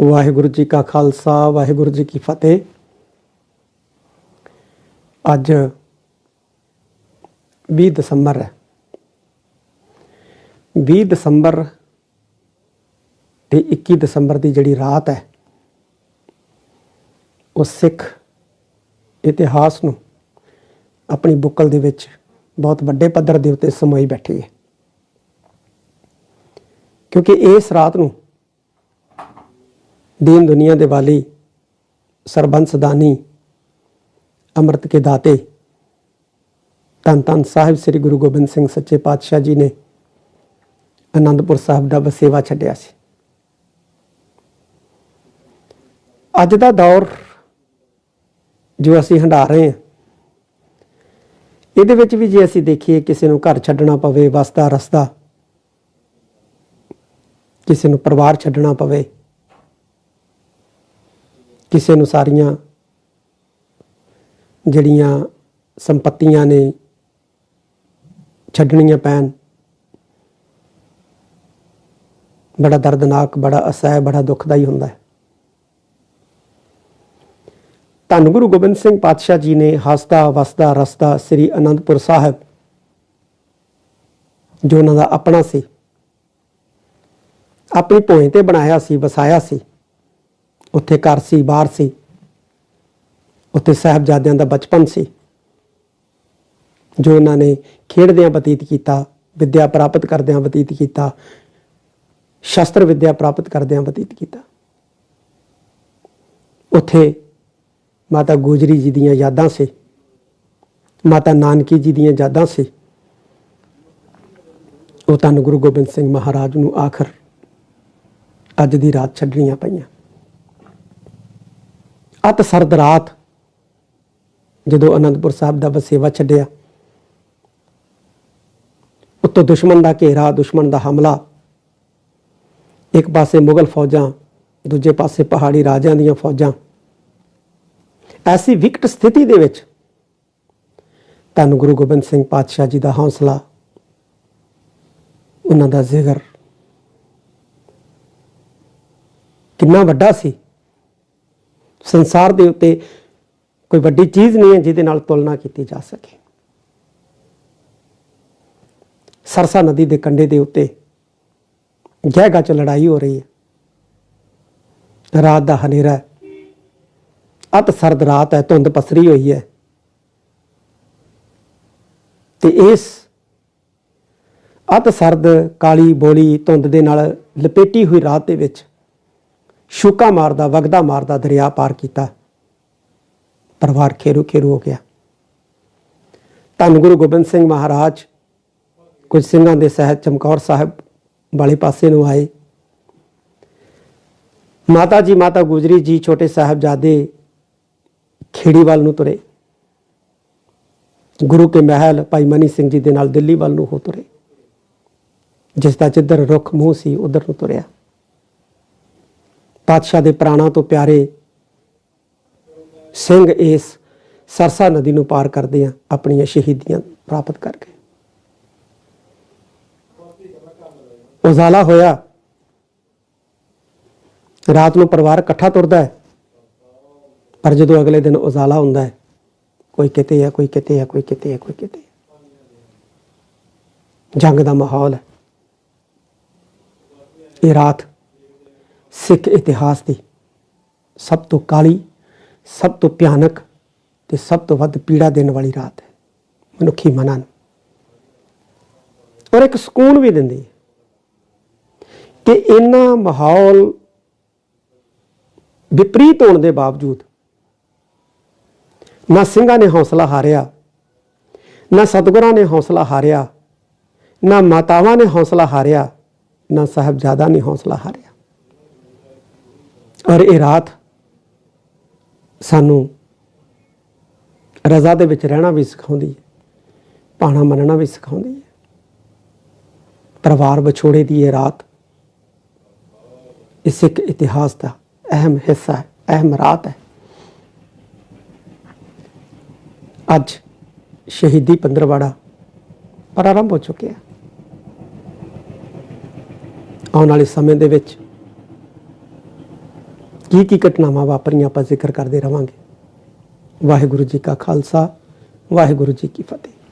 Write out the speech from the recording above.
ਵਾਹਿਗੁਰੂ ਜੀ ਕਾ ਖਾਲਸਾ, ਵਾਹਿਗੁਰੂ ਜੀ ਕੀ ਫਤਿਹ। ਅੱਜ 20 ਦਸੰਬਰ ਹੈ। 20 ਦਸੰਬਰ ਤੇ 21 ਦਸੰਬਰ ਦੀ ਜਿਹੜੀ ਰਾਤ ਹੈ, ਉਹ ਸਿੱਖ ਇਤਿਹਾਸ ਨੂੰ ਆਪਣੀ ਬੁੱਕਲ ਦੇ ਵਿੱਚ ਬਹੁਤ ਵੱਡੇ ਪੱਧਰ ਦੇ ਉੱਤੇ ਸਮੋਈ ਬੈਠੀ ਹੈ। ਕਿਉਂਕਿ ਇਸ ਰਾਤ ਨੂੰ ਦੀਨ ਦੁਨੀਆ ਦੇ ਵਾਲੀ ਸਰਬੰਸ ਦਾਨੀ ਅੰਮ੍ਰਿਤ ਕੇ ਦਾਤੇ ਧੰਨ ਧੰਨ ਸਾਹਿਬ ਸ੍ਰੀ ਗੁਰੂ ਗੋਬਿੰਦ ਸਿੰਘ ਸੱਚੇ ਪਾਤਸ਼ਾਹ ਜੀ ਨੇ ਅਨੰਦਪੁਰ ਸਾਹਿਬ ਦਾ ਵਸੇਵਾ ਛੱਡਿਆ ਸੀ ਅੱਜ ਦਾ ਦੌਰ ਜੋ ਅਸੀਂ ਹੰਢਾ ਰਹੇ ਹਾਂ ਇਹਦੇ ਵਿੱਚ ਵੀ ਜੇ ਅਸੀਂ ਦੇਖੀਏ ਕਿਸੇ ਨੂੰ ਘਰ ਛੱਡਣਾ ਪਵੇ ਵਸਦਾ ਰਸਤਾ ਕਿਸੇ ਨੂੰ ਪਰਿਵਾਰ ਛੱਡਣਾ ਪਵੇ ਕਿਸੇ ਨੂੰ ਸਾਰੀਆਂ ਜਿਹੜੀਆਂ ਸੰਪਤੀਆਂ ਨੇ ਛੱਡਣੀਆਂ ਪੈਣ। ਬੜਾ ਦਰਦਨਾਕ, ਬੜਾ ਅਸਹਿ, ਬੜਾ ਦੁਖਦਾਈ ਹੁੰਦਾ ਹੈ। ਧੰਨ ਗੁਰੂ ਗੋਬਿੰਦ ਸਿੰਘ ਪਾਤਸ਼ਾਹ ਜੀ ਨੇ ਹਸਦਾ, ਵਸਦਾ, ਰਸਦਾ ਸ੍ਰੀ ਅਨੰਦਪੁਰ ਸਾਹਿਬ, ਜੋ ਉਹਨਾਂ ਦਾ ਆਪਣਾ ਸੀ, ਆਪਣੀ ਭੋਇ ਤੇ ਬਣਾਇਆ ਸੀ, ਵਸਾਇਆ ਸੀ। ਉੱਥੇ ਘਰ ਸੀ, ਬਾਹਰ ਸੀ। ਉੱਥੇ ਸਾਹਿਬਜ਼ਾਦਿਆਂ ਦਾ ਬਚਪਨ ਸੀ। ਜੋ ਇਹਨਾਂ ਨੇ ਖੇਡਦਿਆਂ ਬਤੀਤ ਕੀਤਾ, ਵਿੱਦਿਆ ਪ੍ਰਾਪਤ ਕਰਦਿਆਂ ਬਤੀਤ ਕੀਤਾ, ਸ਼ਸਤਰ ਵਿੱਦਿਆ ਪ੍ਰਾਪਤ ਕਰਦਿਆਂ ਬਤੀਤ ਕੀਤਾ। ਉੱਥੇ ਮਾਤਾ ਗੋਜਰੀ ਜੀ ਦੀਆਂ ਯਾਦਾਂ ਸੀ। ਮਾਤਾ ਨਾਨਕੀ ਜੀ ਦੀਆਂ ਯਾਦਾਂ ਸੀ। ਉਹ ਤਾਂ ਗੁਰੂ ਗੋਬਿੰਦ ਸਿੰਘ ਮਹਾਰਾਜ ਨੂੰ ਆਖਰ ਅੱਜ ਦੀ ਰਾਤ ਛੱਡਣੀਆਂ ਪਈਆਂ। ਅਤ ਸਰਦ ਰਾਤ ਜਦੋਂ ਅਨੰਦਪੁਰ ਸਾਹਿਬ ਦਾ ਵਸੇਵਾ ਛੱਡਿਆ, ਉੱਤੋਂ ਦੁਸ਼ਮਣ ਦਾ ਘੇਰਾ, ਦੁਸ਼ਮਣ ਦਾ ਹਮਲਾ, ਇੱਕ ਪਾਸੇ ਮੁਗਲ ਫੌਜਾਂ, ਦੂਜੇ ਪਾਸੇ ਪਹਾੜੀ ਰਾਜਿਆਂ ਦੀਆਂ ਫੌਜਾਂ, ਐਸੀ ਵਿਕਟ ਸਥਿਤੀ ਦੇ ਵਿੱਚ ਧੰਨ ਗੁਰੂ ਗੋਬਿੰਦ ਸਿੰਘ ਪਾਤਸ਼ਾਹ ਜੀ ਦਾ ਹੌਸਲਾ, ਉਹਨਾਂ ਦਾ ਜ਼ਿਕਰ ਕਿੰਨਾ ਵੱਡਾ ਸੀ। ਸੰਸਾਰ ਦੇ ਉੱਤੇ ਕੋਈ ਵੱਡੀ ਚੀਜ਼ ਨਹੀਂ ਹੈ ਜਿਹਦੇ ਨਾਲ ਤੁਲਨਾ ਕੀਤੀ ਜਾ ਸਕੇ। ਸਰਸਾ ਨਦੀ ਦੇ ਕੰਢੇ ਦੇ ਉੱਤੇ ਗਹਿਗਾ ਚ ਲੜਾਈ ਹੋ ਰਹੀ ਹੈ। ਰਾਤ ਦਾ ਹਨੇਰਾ ਹੈ। ਅਤ ਸਰਦ ਰਾਤ ਹੈ, ਧੁੰਦ ਪਸਰੀ ਹੋਈ ਹੈ। ਤੇ ਇਸ ਅਤ ਸਰਦ ਕਾਲੀ ਬੋਲੀ ਧੁੰਦ ਦੇ ਨਾਲ ਲਪੇਟੀ ਹੋਈ ਰਾਤ ਦੇ ਵਿੱਚ ਸ਼ੂਕਾ ਮਾਰਦਾ, ਵਗਦਾ ਮਾਰਦਾ, ਦਰਿਆ ਪਾਰ ਕੀਤਾ। ਪਰਿਵਾਰ ਖੇਰੂ ਖੇਰੂ ਹੋ ਗਿਆ। ਧੰਨ ਗੁਰੂ ਗੋਬਿੰਦ ਸਿੰਘ ਮਹਾਰਾਜ, ਕੁਝ ਸਿੰਘਾਂ ਦੇ ਸਹਿਤ ਚਮਕੌਰ ਸਾਹਿਬ ਵਾਲੇ ਪਾਸੇ ਨੂੰ ਆਏ। ਮਾਤਾ ਜੀ, ਮਾਤਾ ਗੁਜਰੀ ਜੀ, ਛੋਟੇ ਸਾਹਿਬਜ਼ਾਦੇ ਖੇੜੀ ਵੱਲ ਨੂੰ ਤੁਰੇ। ਗੁਰੂ ਕੇ ਮਹਿਲ ਭਾਈ ਮਨੀ ਸਿੰਘ ਜੀ ਦੇ ਨਾਲ ਦਿੱਲੀ ਵੱਲ ਨੂੰ ਹੋ ਤੁਰੇ। ਜਿਸ ਦਾ ਜਿੱਧਰ ਰੁੱਖ ਮੂੰਹ ਸੀ, ਉਧਰ ਨੂੰ ਤੁਰਿਆ। ਪਾਤਸ਼ਾਹ ਦੇ ਪ੍ਰਾਣਾਂ ਤੋਂ ਪਿਆਰੇ ਸਿੰਘ ਇਸ ਸਰਸਾ ਨਦੀ ਨੂੰ ਪਾਰ ਕਰਦੇ ਆ, ਆਪਣੀਆਂ ਸ਼ਹੀਦੀਆਂ ਪ੍ਰਾਪਤ ਕਰਕੇ। ਉਜ਼ਾਲਾ ਹੋਇਆ। ਰਾਤ ਨੂੰ ਪਰਿਵਾਰ ਇਕੱਠਾ ਤੁਰਦਾ ਹੈ। ਪਰ ਜਦੋਂ ਅਗਲੇ ਦਿਨ ਉਜ਼ਾਲਾ ਹੁੰਦਾ ਹੈ, ਕੋਈ ਕਿਤੇ ਹੈ ਕੋਈ ਕਿਤੇ ਹੈ ਕੋਈ ਕਿਤੇ ਹੈ ਕੋਈ ਕਿਤੇ ਹੈ ਜੰਗ ਦਾ ਮਾਹੌਲ ਹੈ। ਇਹ ਰਾਤ ਸਿੱਖ ਇਤਿਹਾਸ ਦੀ ਸਭ ਤੋਂ ਕਾਲੀ, ਸਭ ਤੋਂ ਭਿਆਨਕ ਤੇ ਸਭ ਤੋਂ ਵੱਧ ਪੀੜਾ ਦੇਣ ਵਾਲੀ ਰਾਤ ਹੈ, ਮਨੁੱਖੀ ਮਨਾਂ ਨੂੰ। ਔਰ ਇੱਕ ਸਕੂਨ ਵੀ ਦਿੰਦੀ ਹੈ ਕਿ ਇੰਨਾ ਮਾਹੌਲ ਵਿਪਰੀਤ ਹੋਣ ਦੇ ਬਾਵਜੂਦ ਨਾ ਸਿੰਘਾਂ ਨੇ ਹੌਸਲਾ ਹਾਰਿਆ, ਨਾ ਸਤਿਗੁਰਾਂ ਨੇ ਹੌਸਲਾ ਹਾਰਿਆ, ਨਾ ਮਾਤਾਵਾਂ ਨੇ ਹੌਸਲਾ ਹਾਰਿਆ, ਨਾ ਸਾਹਿਬਜ਼ਾਦਾ ਨੇ ਹੌਸਲਾ ਹਾਰਿਆ। ਔਰ ਇਹ ਰਾਤ ਸਾਨੂੰ ਰਜ਼ਾ ਦੇ ਵਿੱਚ ਰਹਿਣਾ ਵੀ ਸਿਖਾਉਂਦੀ ਹੈ, ਪਾਣਾ ਮੰਨਣਾ ਵੀ ਸਿਖਾਉਂਦੀ ਹੈ। ਪਰਿਵਾਰ ਵਿਛੋੜੇ ਦੀ ਇਹ ਰਾਤ ਇਸ ਇੱਕ ਇਤਿਹਾਸ ਦਾ ਅਹਿਮ ਹਿੱਸਾ ਹੈ, ਅਹਿਮ ਰਾਤ ਹੈ। ਅੱਜ ਸ਼ਹੀਦੀ ਪੰਦਰਵਾੜਾ ਪ੍ਰਾਰੰਭ ਹੋ ਚੁੱਕਿਆ ਆਉਣ ਵਾਲੇ ਸਮੇਂ ਦੇ ਵਿੱਚ ਕੀ ਕੀ ਘਟਨਾਵਾਂ ਵਾਪਰੀਆਂ ਆਪਾਂ ਜ਼ਿਕਰ ਕਰਦੇ ਰਵਾਂਗੇ। ਵਾਹਿਗੁਰੂ ਜੀ ਕਾ ਖਾਲਸਾ, ਵਾਹਿਗੁਰੂ ਜੀ ਕੀ ਫਤਿਹ।